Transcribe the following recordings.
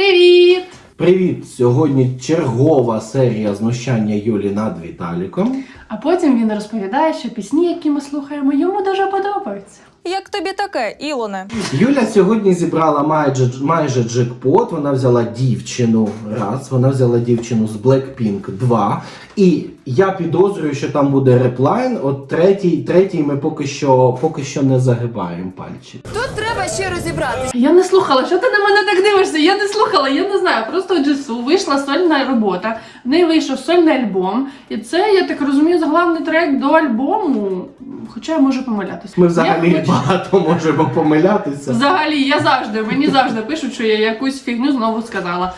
Привіт! Привіт! Сьогодні чергова серія знущання Юлі над Віталіком. А потім він розповідає, що пісні, які ми слухаємо, йому дуже подобаються. Як тобі таке, Ілоне? Юля сьогодні зібрала майже, майже джекпот. Вона взяла дівчину раз, вона взяла дівчину з Blackpink 2. І я підозрюю, що там буде реплайн. От третій, третій ми поки що поки що не загибаємо пальчик. Треба ще розібратися. Я не слухала, що ти на мене так дивишся? Я не слухала, я не знаю. Просто у Джису вийшла сольна робота, в неї вийшов сольний альбом. І це, я так розумію, заглавний трек до альбому. Хоча я можу помилятися. Ми Я взагалі хочу- багато можемо помилятися. Взагалі, я завжди, мені завжди пишуть, що я якусь фігню знову сказала.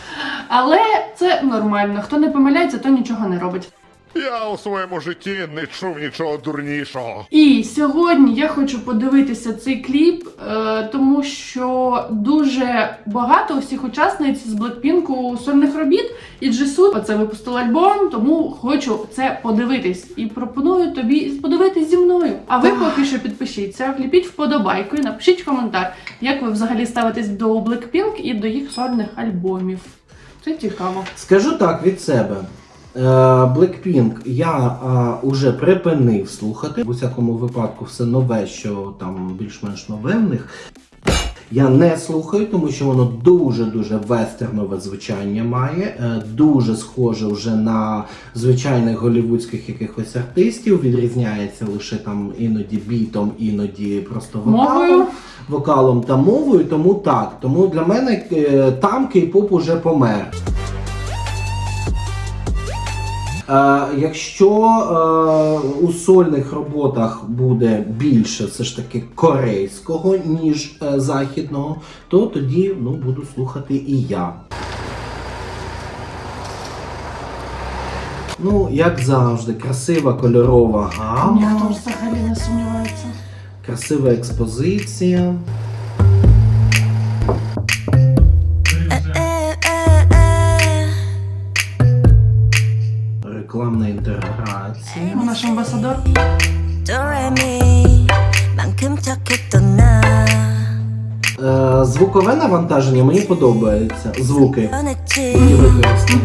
Але це нормально. Хто не помиляється, то нічого не робить. Я у своєму житті не чув нічого дурнішого. І сьогодні я хочу подивитися цей кліп, е, тому що дуже багато усіх учасниць з Блекпінку сольних робіт. І Джису це випустила альбом, тому хочу це подивитись. І пропоную тобі подивитись зі мною. А ви поки що підпишіться, вліпіть вподобайку і напишіть коментар, як ви взагалі ставитесь до Blackpink і до їх сольних альбомів. Це цікаво. Скажу так від себе. Е, Blackpink я е, уже припинив слухати. В усякому випадку все нове, що там більш-менш нове в них. Я не слухаю, тому що воно дуже-дуже вестернове звучання має, е, дуже схоже вже на звичайних голівудських якихось артистів. Відрізняється лише там іноді бітом, іноді просто вокалом, Мовою. вокалом та мовою. Тому так. Тому для мене е, там кей-поп уже помер. Е, якщо е, у сольних роботах буде більше все ж таки корейського, ніж е, західного, то тоді ну, буду слухати і я. Ну, як завжди, красива кольорова гама, Ніхто взагалі не сумнівається. красива експозиція. Сильно наш амбасадор. Е, Звукове навантаження мені подобається. Звуки. мені використані.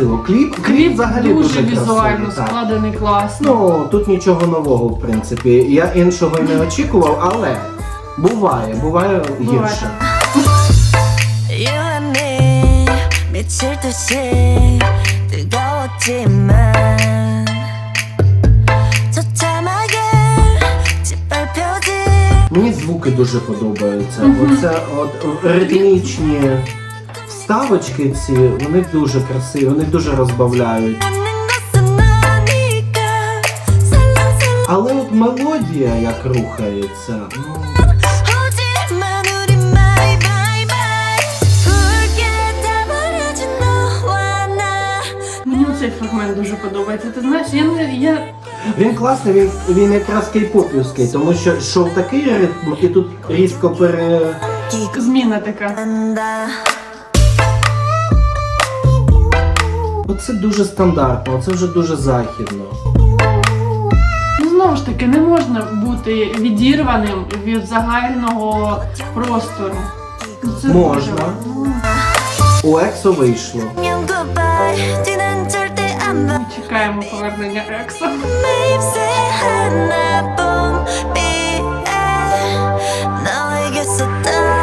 красиво. Кліп, кліп, Кліп взагалі дуже, дуже, візуально красивий. так. складений класно. Ну, тут нічого нового, в принципі. Я іншого й не очікував, але буває, буває гірше. You and me 미칠 듯이 뜨거웠지만 처참하게 짓밟혀진 Мені звуки дуже подобаються. Оце от ритмічні вставочки ці, вони дуже красиві, вони дуже розбавляють. Але от мелодія як рухається. Ну. Мені цей фрагмент дуже подобається. Ти знаєш, я не я. Він класний, він, він якраз кейпопівський, тому що йшов такий ритм, і тут різко пере. Зміна така. Uh, це дуже стандартно, це вже дуже західно. Ну, Знову ж таки, не можна бути відірваним від загального простору. Це Можна. У Ексо вийшло. Ми чекаємо повернення Ексо. Now I guess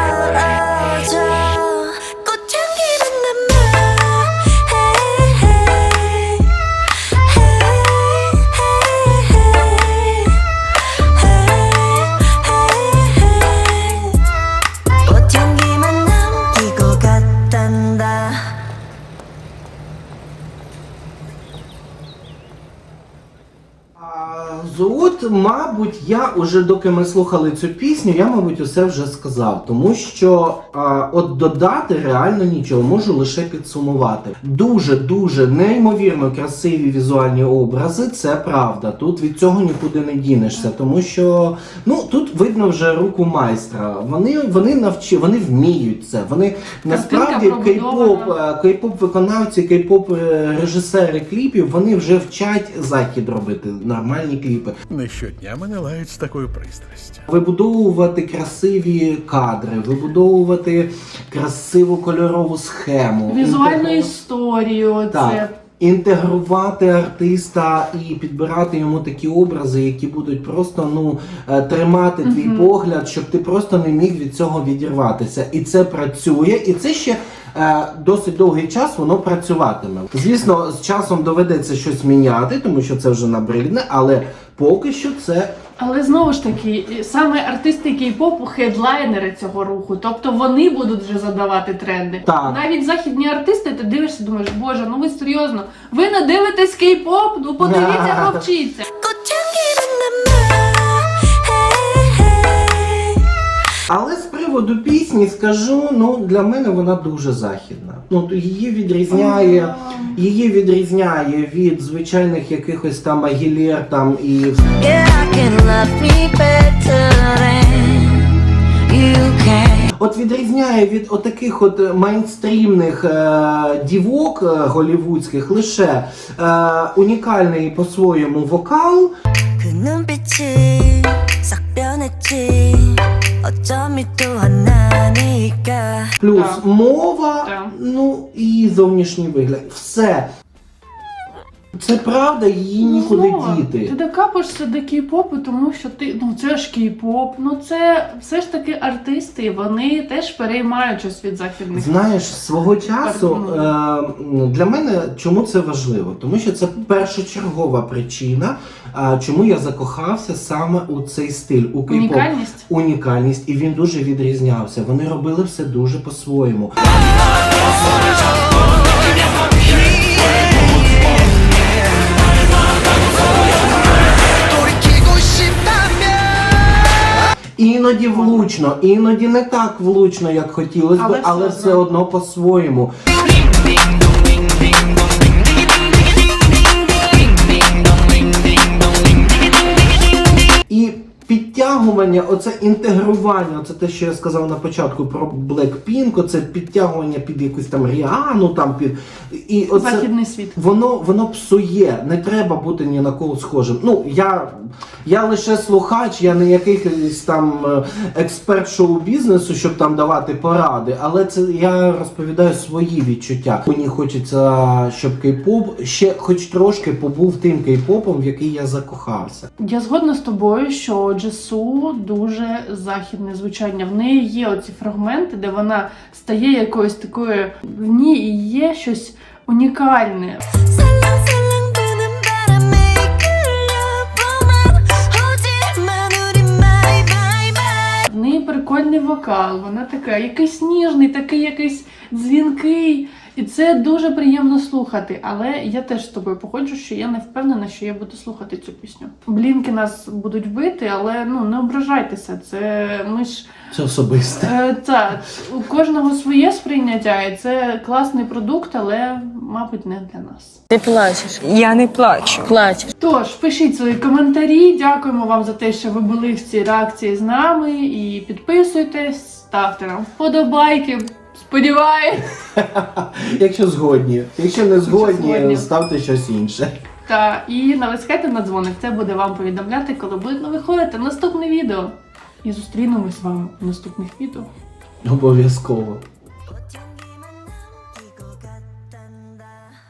От, мабуть, я уже доки ми слухали цю пісню, я, мабуть, усе вже сказав. Тому що а, от додати реально нічого, можу лише підсумувати. Дуже дуже неймовірно красиві візуальні образи, це правда. Тут від цього нікуди не дінешся, тому що ну тут видно вже руку майстра. Вони вони навчи, вони вміють це. Вони насправді кей-поп, е, кей-поп виконавці, кей-поп е, режисери кліпів, вони вже вчать захід робити нормальні кліпи. Не щодня мене лають з такою пристрастю. Вибудовувати красиві кадри, вибудовувати красиву кольорову схему. Візуальну інтегру- історію. Так. Це Інтегрувати артиста і підбирати йому такі образи, які будуть просто ну е, тримати твій Мгм. погляд, щоб ти просто не міг від цього відірватися. І це працює, і це ще е, досить довгий час воно працюватиме. Звісно, з часом доведеться щось міняти, тому що це вже набридне, але Поки що це. Але знову ж таки, саме артисти кей-попу хедлайнери цього руху, тобто вони будуть вже задавати тренди. Так. Навіть західні артисти, ти дивишся, думаєш, боже, ну ви серйозно, ви не дивитесь кей-поп, ну подивіться, повчіться. Але приводу пісні скажу, ну для мене вона дуже західна. Ну її відрізняє, її відрізняє від звичайних якихось там агілєр там і Yeah, I can love me better than you can. от відрізняє від отаких от майнстрімних е, дівок е, голівудських лише е, унікальний по-своєму вокал. 그눈 Плюс Так. мова, Так. ну і зовнішній вигляд. Все. Це правда, її нікуди Знову, діти. Ти докапишся до кей-попу, тому що ти ну це ж кей-поп, ну це все ж таки артисти, вони теж переймають щось від західних. Знаєш, свого часу е, для мене чому це важливо? Тому що це першочергова причина, е, чому я закохався саме у цей стиль, у кей-поп. Унікальність. Унікальність, і він дуже відрізнявся. Вони робили все дуже по-своєму. Іноді влучно, іноді не так влучно, як хотілося б, Але все одно по-своєму. Підтягування, оце інтегрування, оце те, що я сказав на початку про Blackpink, оце підтягування під якусь там Ріану, там під і оце Західний світ. воно воно псує. Не треба бути ні на кого схожим. Ну я, я лише слухач, я не якийсь там е, експерт шоу-бізнесу, щоб там давати поради. Але це я розповідаю свої відчуття. Мені хочеться, щоб кей-поп ще хоч трошки побув тим кей-попом, в який я закохався. Я згодна з тобою, що Джесу дуже західне звучання. В неї є оці фрагменти, де вона стає якоюсь такою. В ній є щось унікальне. В неї прикольний вокал, вона така, якийсь ніжний, такий якийсь дзвінкий. І це дуже приємно слухати. Але я теж з тобою походжу, що я не впевнена, що я буду слухати цю пісню. Блінки нас будуть бити, але ну не ображайтеся. Це ми ж Це особисте. Е, так, у кожного своє сприйняття, і це класний продукт, але, мабуть, не для нас. Ти плачеш. Я не плачу. Плачеш. Тож, пишіть свої коментарі. Дякуємо вам за те, що ви були в цій реакції з нами. І підписуйтесь, ставте нам вподобайки. Сподіваюсь. Якщо згодні. Якщо не згодні, ставте щось інше. Та і натискайте на дзвоник. Це буде вам повідомляти, коли буде виходити наступне відео. І зустрінемось з вами в наступних відео. Обов'язково.